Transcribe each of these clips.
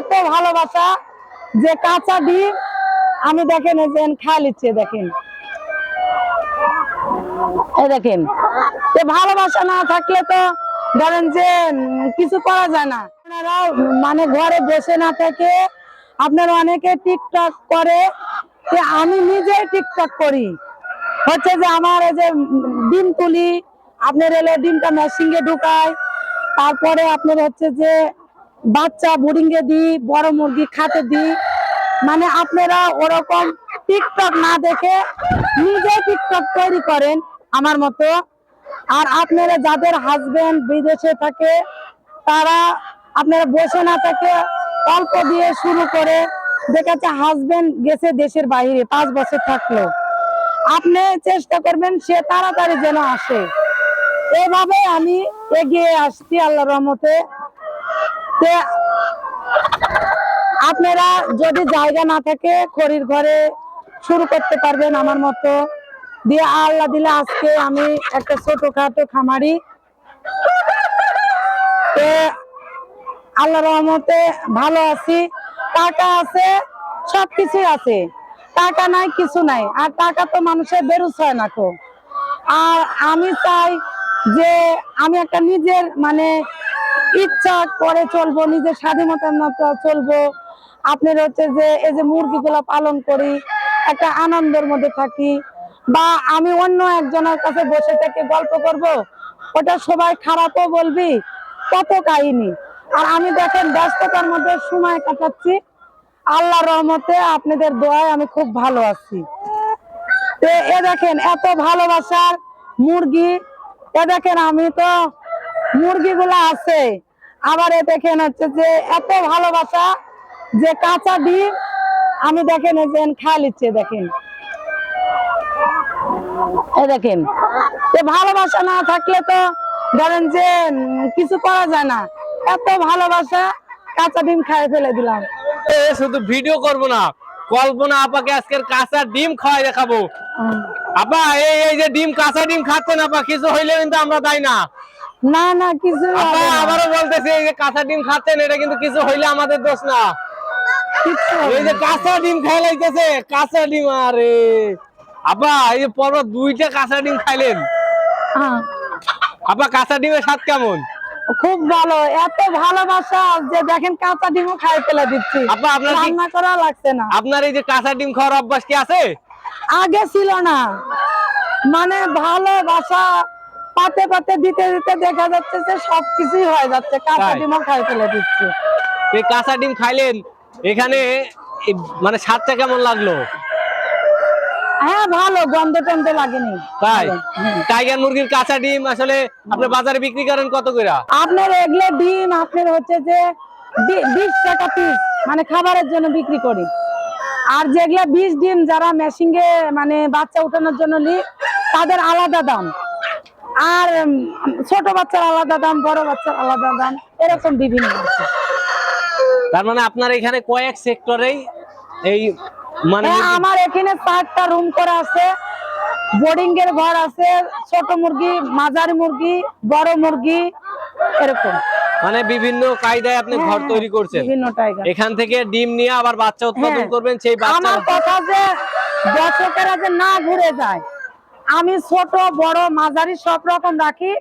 এত ভালোবাসা যে কাঁচা ডিম, আমি দেখেন এই যে খায় লিচ্ছে, দেখেন। এই দেখেন ভালোবাসা না থাকলে তো ধরেন যে, কিছু করা যায় না। আপনারা মানে ঘরে বসে না থেকে আপনারা অনেকে টিকটক করে আমি নিজেই টিকটক করি। হচ্ছে যে আমার এই যে ডিম তুলি, আপনার এলে ডিমটা মেশিনে ঢুকায়, তারপরে আপনার হচ্ছে যে বাচ্চা বোর্ডিং এ দিই, বড় মুরগি খাতে দিই। মানে আপনারা ওরকম টিকটক না দেখে নিজে টিকটক তৈরি করেন আমার মতো। আর আপনারা যাদের হাজবেন্ড বিদেশে থাকে, তারা আপনারা বসে না থাকে অল্প দিয়ে শুরু করে দেখাচ্ছে হাজবেন্ড গেছে দেশের বাইরে, পাঁচ বছর থাকল। আপনি চেষ্টা করবেন সে তাড়াতাড়ি যেন আসে। এইভাবে আমি এগিয়ে আসছি আল্লাহ রহমতে। আপনারা যদি জায়গা না থাকে খড়ির ঘরে শুরু করতে পারবেন আমার মতো। দিয়ে আল্লাহ দিলে আজকে আমি একটা ছোটখাটো খামারি। আল্লাহ রহমতে ভালো আছি। টাকা আছে, সবকিছুই আছে। টাকা নাই, কিছু নাই। আর টাকা তো মানুষের বেরুস হয় না তো আর আমি চাই যে আমি একটা নিজের মানে ইচ্ছা করে চলবো, নিজের স্বাধীনতার মতো চলবো। আপনার হচ্ছে যে, এই যে মুরগিগুলো পালন করি, একটা আনন্দের মধ্যে থাকি। বা আমি অন্য একজনের কাছে বসে থেকে গল্প করব, ওটা সবাই খারাপও বলবি, কত কাহিনী। আর আমি দেখেন, ব্যস্ততার মধ্যে সময় কাটাচ্ছি। আল্লাহ রহমতে আপনাদের দোয়ায় আমি খুব ভালো আছি। এ দেখেন, এত ভালোবাসার মুরগি, এ দেখেন, আমি তো মুরগিগুলো আছে। আবার এ দেখেন হচ্ছে যে এত ভালোবাসা যে কাঁচা ডিম আমি দেখেন যে খায় লিচ্ছে দেখেন। এ দেখেন ভালোবাসা না থাকলে তো ধরেন যে কিছু করা যায় না। এত ভালোবাসা কাঁচা ডিম খায় ফেলে দিলাম। শুধু ভিডিও করব না কল্পনা আপাকে আজকের কাঁচা ডিম খাওয়াই দেখাবো। আপা এই এই যে ডিম কাঁচা ডিম খাচ্ছেন আপা কিছু হইলে কিন্তু আমরা তাই না। না না কিছু আবারও বলতেছি এই যে কাঁচা ডিম খাচ্ছেন এটা কিন্তু কিছু হইলে আমাদের দোষ না। এই যে কাঁচা ডিম খাই লাইতেছে কাঁচা ডিম আরে। আপা এই যে পর্ব দুইটা কাঁচা ডিম খাইলেন। হ্যাঁ, আপা কাঁচা ডিমের স্বাদ কেমন? খুব ভালো এত ভালোবাসা যে দেখেন কাঁচা ডিমও খাই ফেলে দিচ্ছি। আপা আপনার রান্না করা লাগছে না। আপনার এই যে কাঁচা ডিম খাওয়ার অভ্যাস কি আছে? আগে ছিল না। মানে ভালোবাসা পাতে পাতে দিতে দিতে দেখা যাচ্ছে যে সবকিছুই হয়ে যাচ্ছে। কাঁচা? ডিমও খাই ফেলে দিচ্ছি। এই কাঁচা ডিম খাইলেন এখানে মানে স্বাদটা কেমন লাগল? হ্যাঁ ভালো গন্ধ টন্ধ লাগেনি। তাই? টাইগার মুরগির কাঁচা ডিম আসলে আপনি বাজারে বিক্রি করেন কত করে? আপনার এগুলো ডিম আপনার হচ্ছে যে বিশ টাকা পিস মানে খাবারের জন্য বিক্রি করি। আর যেগুলা বিশ ডিম যারা মেশিনে মানে বাচ্চা উঠানোর জন্য নি তাদের আলাদা দাম। আর ছোট বাচ্চার আলাদা দাম বড় বাচ্চার আলাদা দাম এরকম বিভিন্ন তার মানে আপনার এখানে কয়েক সেক্টরেই এই মানে হ্যাঁ মুরগি- আমার এখানে চারটা রুম করা আছে। বোর্ডিং এর ঘর আছে ছোট মুরগি মাঝারি মুরগি বড় মুরগি এরকম। মানে বিভিন্ন কায়দায় আপনি ঘর হ্যাঁ, তৈরি করছেন। এখান থেকে ডিম নিয়ে আবার বাচ্চা উৎপাদন হ্যাঁ। করবেন সেই বাচ্চা আমার কথা যে দর্শকেরা যে না ঘুরে যায় আমি ছোট বড় মাঝারি সব রকম রাখি।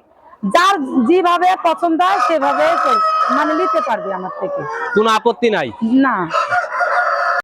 যার যেভাবে পছন্দ হয় সেভাবে মানে নিতে পারবে আমার থেকে। কোনো আপত্তি নাই? না।